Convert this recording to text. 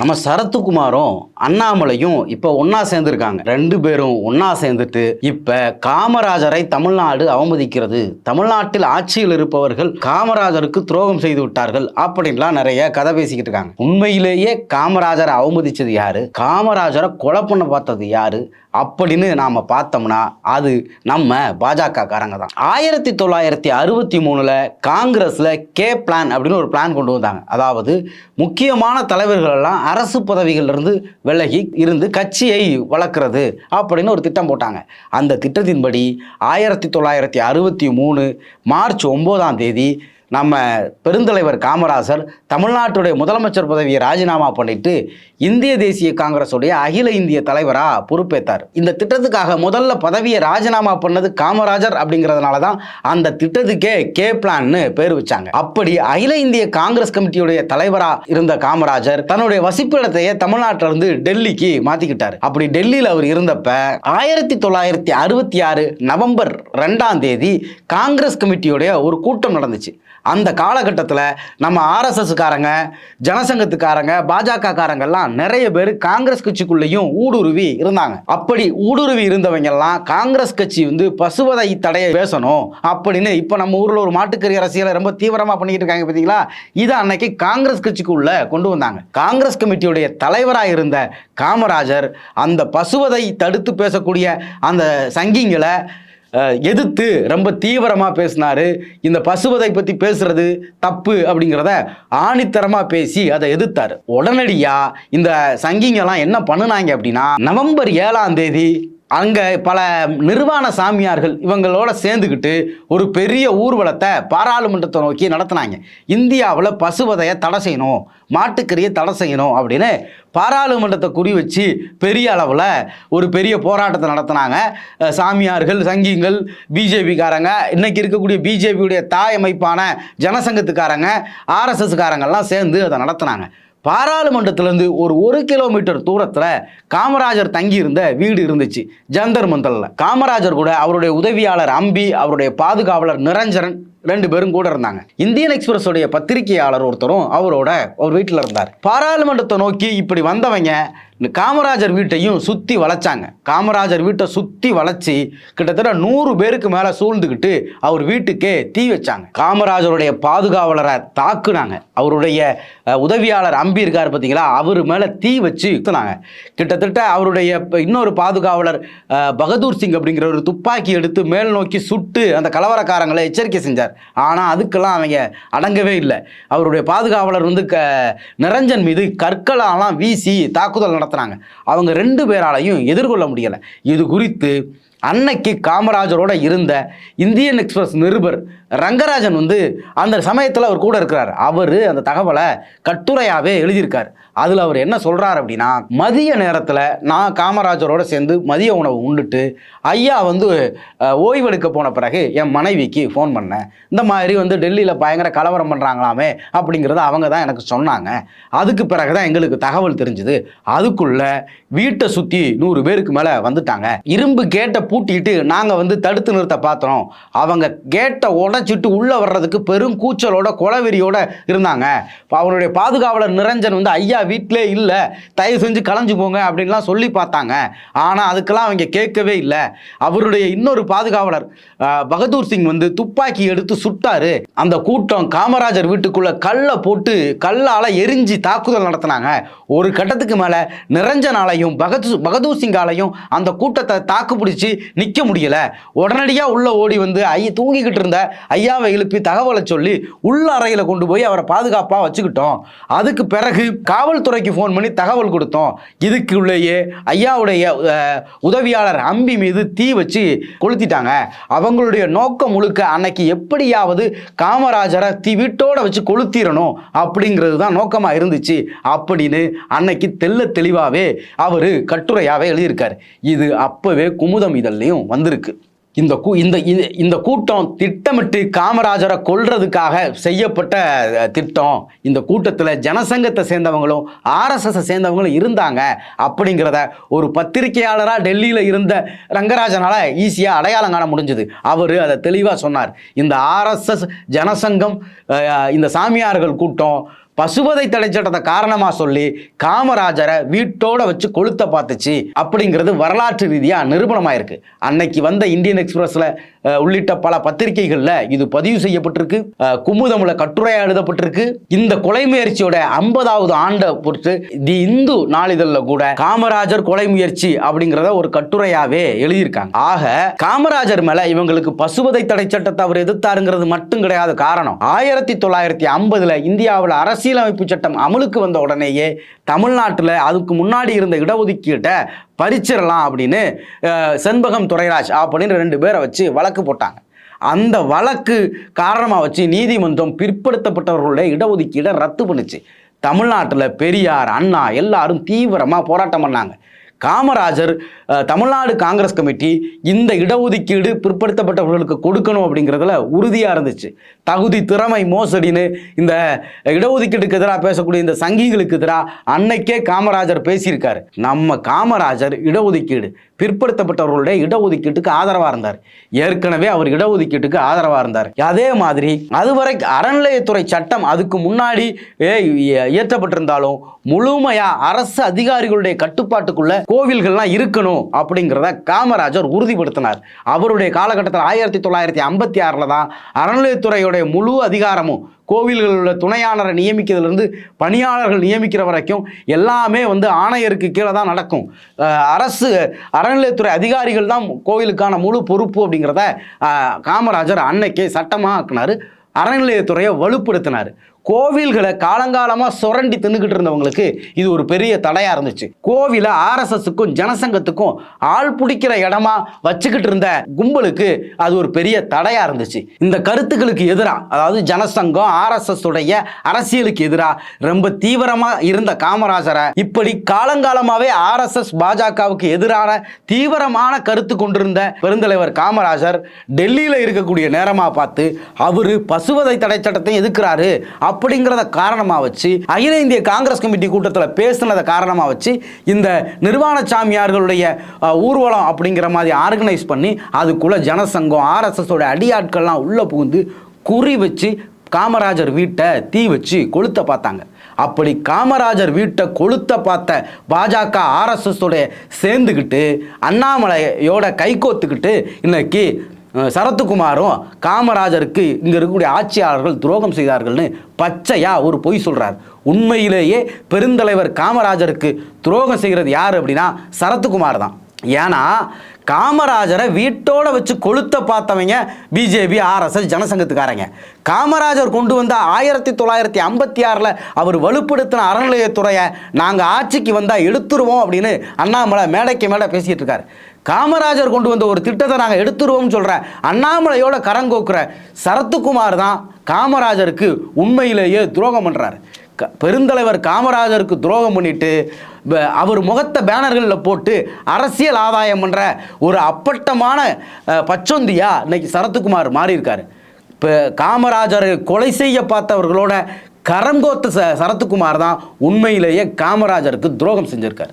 நம்ம சரத்குமாரும் அண்ணாமலையும் இப்போ ஒன்றா சேர்ந்துருக்காங்க. ரெண்டு பேரும் ஒன்றா சேர்ந்துட்டு இப்போ காமராஜரை தமிழ்நாடு அவமதிக்கிறது. தமிழ்நாட்டில் ஆட்சியில் இருப்பவர்கள் காமராஜருக்கு துரோகம் செய்து விட்டார்கள் அப்படின்லாம் நிறைய கதை பேசிக்கிட்டு இருக்காங்க. உண்மையிலேயே காமராஜரை அவமதிச்சது யாரு? காமராஜரை கொலை பண்ண பார்த்தது யாரு? அப்படின்னு நாம் பார்த்தோம்னா அது நம்ம பாஜக காரங்க தான் ஆயிரத்தி தொள்ளாயிரத்தி அறுபத்தி மூணில் காங்கிரஸில் கே பிளான் அப்படின்னு ஒரு பிளான் கொண்டு வந்தாங்க. அதாவது முக்கியமான தலைவர்கள் எல்லாம் அரசு பதவிகளிலிருந்து விலகி இருந்து கட்சியை வளர்க்குறது அப்படின்னு ஒரு திட்டம் போட்டாங்க. அந்த திட்டத்தின்படி ஆயிரத்தி தொள்ளாயிரத்தி அறுபத்தி மூணு மார்ச் ஒம்போதாம் தேதி நம்ம பெருந்தலைவர் காமராசர் தமிழ்நாட்டுடைய முதலமைச்சர் பதவியை ராஜினாமா பண்ணிட்டு இந்திய தேசிய காங்கிரஸுடைய அகில இந்திய தலைவராக பொறுப்பேற்றார் இந்த திட்டத்துக்காக முதல்ல பதவியை ராஜினாமா பண்ணது காமராஜர் அப்படிங்கிறதுனால தான் அந்த திட்டத்துக்கே கே பிளான்னு பேர் வச்சாங்க. அப்படி அகில இந்திய காங்கிரஸ் கமிட்டியுடைய தலைவராக இருந்த காமராஜர் தன்னுடைய வசிப்பிடத்தையே தமிழ்நாட்டில் இருந்து டெல்லிக்கு மாத்திக்கிட்டார். அப்படி டெல்லியில் அவர் இருந்தப்ப ஆயிரத்தி தொள்ளாயிரத்தி அறுபத்தி ஆறு நவம்பர் ரெண்டாம் தேதி காங்கிரஸ் கமிட்டியுடைய ஒரு கூட்டம் நடந்துச்சு. அந்த காலகட்டத்தில் நம்ம ஆர்எஸ்எஸ்காரங்க ஜனசங்கத்துக்காரங்க பாஜக காரங்கள்லாம் நிறைய பேர் காங்கிரஸ் கட்சிக்குள்ளேயும் ஊடுருவி இருந்தாங்க. அப்படி ஊடுருவி இருந்தவங்க எல்லாம் காங்கிரஸ் கட்சி வந்து பசுவதை தடைய பேசணும் அப்படின்னு இப்போ நம்ம ஊரில் ஒரு மாட்டுக்கறி அரசியலை ரொம்ப தீவிரமாக பண்ணிக்கிட்டு இருக்காங்க பார்த்தீங்களா இதை அன்னைக்கு காங்கிரஸ் கட்சிக்குள்ள கொண்டு வந்தாங்க. காங்கிரஸ் கமிட்டியுடைய தலைவராக இருந்த காமராஜர் அந்த பசுவதை தடுத்து பேசக்கூடிய அந்த சங்கிங்களை எதிர்த்து ரொம்ப தீவிரமாக பேசினாரு. இந்த பசுவதை பற்றி பேசுறது தப்பு அப்படிங்கிறத ஆணித்தரமாக பேசி அதை எதிர்த்தார். உடனடியாக இந்த சங்கிங்கெல்லாம் என்ன பண்ணுனாங்க அப்படின்னா நவம்பர் ஏழாம் தேதி அங்கே பல நிர்வாண சாமியார்கள் இவங்களோட சேர்ந்துக்கிட்டு ஒரு பெரிய ஊர்வலத்தை பாராளுமன்றத்தை நோக்கி நடத்தினாங்க. இந்தியாவில் பசுவதையை தடை செய்யணும் மாட்டுக்கறியை தடை செய்யணும் அப்படின்னு பாராளுமன்றத்தை குறி வச்சு பெரிய அளவில் ஒரு பெரிய போராட்டத்தை நடத்தினாங்க. சாமியார்கள் சங்கிங்கள் பிஜேபிக்காரங்க இன்றைக்கி இருக்கக்கூடிய பிஜேபியுடைய தாய் அமைப்பான ஜனசங்கத்துக்காரங்க ஆர்எஸ்எஸ்காரங்கெல்லாம் சேர்ந்து அதை நடத்தினாங்க. பாராளுமன்றத்திலேருந்து ஒரு ஒரு கிலோமீட்டர் தூரத்தில் காமராஜர் தங்கியிருந்த வீடு இருந்துச்சு ஜந்தர் மந்தலில். காமராஜர் கூட அவருடைய உதவியாளர் அம்பி அவருடைய பாதுகாவலர் நிரஞ்சரன் ரெண்டு பேரும் கூட இருந்தாங்க. இந்தியன் எக்ஸ்பிரஸ் உடைய பத்திரிகையாளர் ஒருத்தரும் அவரோட ஒரு வீட்டில் இருந்தார். பாராளுமன்றத்தை நோக்கி இப்படி வந்தவங்க காமராஜர் வீட்டையும் சுற்றி வளைச்சாங்க. காமராஜர் வீட்டை சுற்றி வளைச்சி கிட்டத்தட்ட நூறு பேருக்கு மேலே சூழ்ந்துக்கிட்டு அவர் வீட்டுக்கே தீ வச்சாங்க. காமராஜருடைய பாதுகாவலரை தாக்குனாங்க. அவருடைய உதவியாளர் அம்பி இருக்கார் பார்த்தீங்களா அவர் மேலே தீ வச்சு யுத்தினாங்க கிட்டத்தட்ட அவருடைய இன்னொரு பாதுகாவலர் பகதூர் சிங் அப்படிங்கிற ஒரு துப்பாக்கி எடுத்து மேல் நோக்கி சுட்டு அந்த கலவரக்காரங்களை எச்சரிக்கை செஞ்சார். ஆனால் அதுக்கெல்லாம் அவங்க அடங்கவே இல்லை. அவருடைய பாதுகாவலர் வந்து க நிரஞ்சன் மீது கற்களாலாம் வீசி தாக்குதல் நடத்துகிறாங்க அவங்க ரெண்டு பேராலையும் எதிர்கொள்ள முடியலை. இது குறித்து அன்னைக்கு காமராஜரோட இருந்த இந்தியன் எக்ஸ்பிரஸ் நிருபர் ரங்கராஜன் வந்து அந்த சமயத்தில் அவர் கூட இருக்கிறார். அவர் அந்த தகவலை கட்டுரையாகவே எழுதியிருக்கார். அதில் அவர் என்ன சொல்கிறார் அப்படின்னா மதிய நேரத்தில் நான் காமராஜரோட சேர்ந்து மதிய உணவு உண்டுட்டு ஐயா வந்து ஓய்வெடுக்க போன பிறகு என் மனைவிக்கு ஃபோன் பண்ணேன் இந்த மாதிரி வந்து டெல்லியில் பயங்கர கலவரம் பண்ணுறாங்களாமே அப்படிங்கிறத அவங்க தான் எனக்கு சொன்னாங்க. அதுக்கு பிறகு தான் எங்களுக்கு தகவல் தெரிஞ்சுது. அதுக்குள்ளே வீட்டை சுற்றி நூறு பேருக்கு மேலே வந்துட்டாங்க. இரும்பு கேட்ட பூட்டிட்டு நாங்கள் வந்து தடுத்து நிறுத்த பார்த்தோம் அவங்க கேட்டை உடைச்சிட்டு உள்ளே வர்றதுக்கு பெரும் கூச்சலோட கொலவெறியோட இருந்தாங்க. இப்போ அவருடைய பாதுகாவலர் நிரஞ்சன் வந்து ஐயா வீட்டிலே இல்லை. தயவு செஞ்சு கலைஞ்சு போங்க அப்படின்லாம் சொல்லி பார்த்தாங்க. ஆனால் அதுக்கெல்லாம் அவங்க கேட்கவே இல்லை. அவருடைய இன்னொரு பாதுகாவலர் பகதூர் சிங் வந்து துப்பாக்கி எடுத்து சுட்டாரு. அந்த கூட்டம் காமராஜர் வீட்டுக்குள்ள கல்லை போட்டு கல்லால் எரிஞ்சு தாக்குதல் நடத்தினாங்க. ஒரு கட்டத்துக்கு மேலே நிரஞ்சனாலையும் பகதூர் பகதூர் சிங்காலையும் அந்த கூட்டத்தை தாக்கு பிடிச்சி நிற்க முடியல. உடனடியாக உள்ளே ஓடி வந்து ஐய தூங்கிக்கிட்டு இருந்த ஐயாவை எழுப்பி தகவலை சொல்லி உள்ள அறையில் கொண்டு போய் அவரை பாதுகாப்பாக வச்சுக்கிட்டோம். அதுக்கு பிறகு காவல்துறைக்கு ஃபோன் பண்ணி தகவல் கொடுத்தோம். இதுக்குள்ளேயே ஐயாவுடைய உதவியாளர் அம்பி மீது தீ வச்சு கொளுத்திட்டாங்க. அவங்களுடைய நோக்கம் முழுக்க அன்னைக்கு எப்படியாவது காமராஜரை தீ வீட்டோட வச்சு கொளுத்திடணும் அப்படிங்கிறது தான் நோக்கமாக இருந்துச்சு. அப்படின்னு அன்னைக்கு தெல்ல தெளிவாகவே அவர் கட்டுரையாகவே எழுதியிருக்காரு. இது அப்போவே குமுதம் செய்திகள்லையும் வந்திருக்கு. இந்த கூ இந்த இது- இந்த கூட்டம் திட்டமிட்டு காமராஜரை கொல்றதுக்காக செய்யப்பட்ட திட்டம் இந்த கூட்டத்தில் ஜனசங்கத்தை சேர்ந்தவங்களும் ஆர்எஸ்எஸை சேர்ந்தவங்களும் இருந்தாங்க அப்படிங்கிறத ஒரு பத்திரிகையாளராக டெல்லியில் இருந்த ரங்கராஜனால் ஈஸியாக அடையாளம் காண முடிஞ்சது. அவர் அதை தெளிவாக சொன்னார். இந்த ஆர்எஸ்எஸ் ஜனசங்கம் இந்த சாமியார்கள் கூட்டம் பசுவதை தடை சட்டத்தை காரணமா சொல்லி காமராஜரை வீட்டோட வச்சு கொளுத்த பார்த்துச்சு அப்படிங்கிறது வரலாற்று ரீதியாக நிரூபணமாயிருக்கு. அன்னைக்கு வந்த இந்தியன் எக்ஸ்பிரஸ்ல உள்ளிட்ட பல பத்திரிகைகள்ல இது பதிவு செய்யப்பட்டிருக்கு. குமுதமுல கட்டுரையா எழுதப்பட்டிருக்கு. இந்த கொலை முயற்சியோட ஐம்பதாவது ஆண்டை பொறுத்து தி இந்து நாளிதழில் கூட காமராஜர் கொலை முயற்சி அப்படிங்கிறத ஒரு கட்டுரையாவே எழுதியிருக்காங்க. ஆக காமராஜர் மேல இவங்களுக்கு பசுவதை தடை சட்டத்தை அவர் எதிர்த்தாருங்கிறது மட்டும் கிடையாது காரணம். ஆயிரத்தி தொள்ளாயிரத்தி ஐம்பதுல இந்தியாவில் அரசு அரசியலமைப்பு சட்டம் அமலுக்கு வந்த உடனேயே தமிழ்நாட்டில் அதுக்கு முன்னாடி இருந்த இடஒதுக்கீட்டை பறிச்சிடலாம் அப்படின்னு செண்பகம் துரைராஜ் அப்படின்னு ரெண்டு பேரை வச்சு வழக்கு போட்டாங்க. அந்த வழக்கு காரணமாக வச்சு நீதிமன்றம் பிற்படுத்தப்பட்டவர்களுடைய இடஒதுக்கீடை ரத்து பண்ணுச்சு. தமிழ்நாட்டில் பெரியார் அண்ணா எல்லாரும் தீவிரமாக போராட்டம் பண்ணாங்க. காமராஜர் தமிழ்நாடு காங்கிரஸ் கமிட்டி இந்த இடஒதுக்கீடு பிற்படுத்தப்பட்டவர்களுக்கு கொடுக்கணும் அப்படிங்கிறதுல உறுதியாக இருந்துச்சு. தகுதி திறமை மோசடின்னு இந்த இடஒதுக்கீட்டுக்கு எதிராக பேசக்கூடிய இந்த சங்கிகளுக்கு எதிராக அன்னைக்கே காமராஜர் பேசியிருக்காரு. நம்ம காமராஜர் இடஒதுக்கீடு பிற்படுத்தப்பட்டவர்களுடைய இடஒதுக்கீட்டுக்கு ஆதரவாக இருந்தார். ஏற்கனவே அவர் இடஒதுக்கீட்டுக்கு ஆதரவாக இருந்தார். அதே மாதிரி அதுவரை அறநிலையத்துறை சட்டம் அதுக்கு முன்னாடி இயற்றப்பட்டிருந்தாலும் முழுமையா அரசு அதிகாரிகளுடைய கட்டுப்பாட்டுக்குள்ள கோவில்கள்லாம் இருக்கணும் அப்படிங்கிறத காமராஜர் உறுதிப்படுத்தினார். அவருடைய காலகட்டத்தில் ஆயிரத்தி தொள்ளாயிரத்தி ஐம்பத்தி ஆறில் தான் அறநிலையத்துறையுடைய முழு அதிகாரமும் கோவில்களில் துணையாளரை நியமிக்கிறதுலேருந்து பணியாளர்கள் நியமிக்கிற வரைக்கும் எல்லாமே வந்து ஆணையருக்கு கீழே தான் நடக்கும். அரசு அறநிலையத்துறை அதிகாரிகள் தான் கோவிலுக்கான முழு பொறுப்பு அப்படிங்கிறத காமராஜர் அன்னைக்கே சட்டமாக ஆக்கினார் அறநிலையத்துறையை வலுப்படுத்தினார். கோவில்களை காலங்காலமாக சுரண்டி தின்னுக்கிட்டு இருந்தவங்களுக்கு இது ஒரு பெரிய தடையாக இருந்துச்சு. கோவிலை ஆர்எஸ்எஸ்க்கும் ஜனசங்கத்துக்கும் ஆள் பிடிக்கிற இடமா வச்சுக்கிட்டு இருந்த கும்பலுக்கு அது ஒரு பெரிய தடையாக இருந்துச்சு. இந்த கருத்துக்களுக்கு எதிராக அதாவது ஜனசங்கம் ஆர்எஸ்எஸ் உடைய அரசியலுக்கு எதிராக ரொம்ப தீவிரமாக இருந்த காமராஜரை இப்படி காலங்காலமாகவே ஆர்எஸ்எஸ் பாஜகவுக்கு எதிரான தீவிரமான கருத்து கொண்டிருந்த பெருந்தலைவர் காமராஜர் டெல்லியில் இருக்கக்கூடிய நேரமாக பார்த்து அவர் பசுவதை தடை சட்டத்தை எதிர்க்கிறாரு. அப்படிங்கிறத காரணமாக வச்சு அகில இந்திய காங்கிரஸ் கமிட்டி கூட்டத்தில் பேசினதை காரணமாக வச்சு இந்த நிர்வாண சாமியார்களுடைய ஊர்வலம் அப்படிங்கிற மாதிரி ஆர்கனைஸ் பண்ணி அதுக்குள்ளே ஜனசங்கம் ஆர்எஸ்எஸோட அடியாட்கள்லாம் உள்ளே புகுந்து குறி வச்சு காமராஜர் வீட்டை தீ வச்சு கொளுத்த பார்த்தாங்க. அப்படி காமராஜர் வீட்டை கொளுத்த பார்த்த பாஜக ஆர்எஸ்எஸோட சேர்ந்துக்கிட்டு அண்ணாமலையோட கைகோத்துக்கிட்டு இன்னைக்கு சரத்குமாரும் காமராஜருக்கு இங்கே இருக்கக்கூடிய ஆட்சியாளர்கள் துரோகம் செய்தார்கள்னு பச்சையாக ஒரு பொய் சொல்கிறார் உண்மையிலேயே பெருந்தலைவர் காமராஜருக்கு துரோகம் செய்கிறது யார் அப்படின்னா சரத்குமார் தான். ஏன்னா காமராஜரை வீட்டோட வச்சு கொளுத்த பார்த்தவங்க பிஜேபி ஆர்எஸ்எஸ் ஜனசங்கத்துக்காரங்க. காமராஜர் கொண்டு வந்த ஆயிரத்தி தொள்ளாயிரத்தி ஐம்பத்தி ஆறில் அவர் வலுப்படுத்தின அறநிலையத்துறையை நாங்கள் ஆட்சிக்கு வந்தால் எடுத்துருவோம் அப்படின்னு அண்ணாமலை மேடைக்கு மேடை பேசிகிட்டு இருக்காரு. காமராஜர் கொண்டு வந்த ஒரு திட்டத்தை நாங்கள் எடுத்துருவோம்னு சொல்கிற அண்ணாமலையோட கரங்கோக்குற சரத்குமார் தான் காமராஜருக்கு உண்மையிலேயே துரோகம் பண்ணுறாரு க- பெருந்தலைவர் காமராஜருக்கு துரோகம் பண்ணிட்டு அவர் முகத்தை பேனர்களில் போட்டு அரசியல் ஆதாயம் பண்ணுற ஒரு அப்பட்டமான பச்சொந்தியாக இன்னைக்கு சரத்குமார் மாறியிருக்கார். இப்போ காமராஜரை கொலை செய்ய பார்த்தவர்களோட கரங்கோத்த ச சரத்குமார் தான் உண்மையிலேயே காமராஜருக்கு துரோகம் செஞ்சுருக்கார்.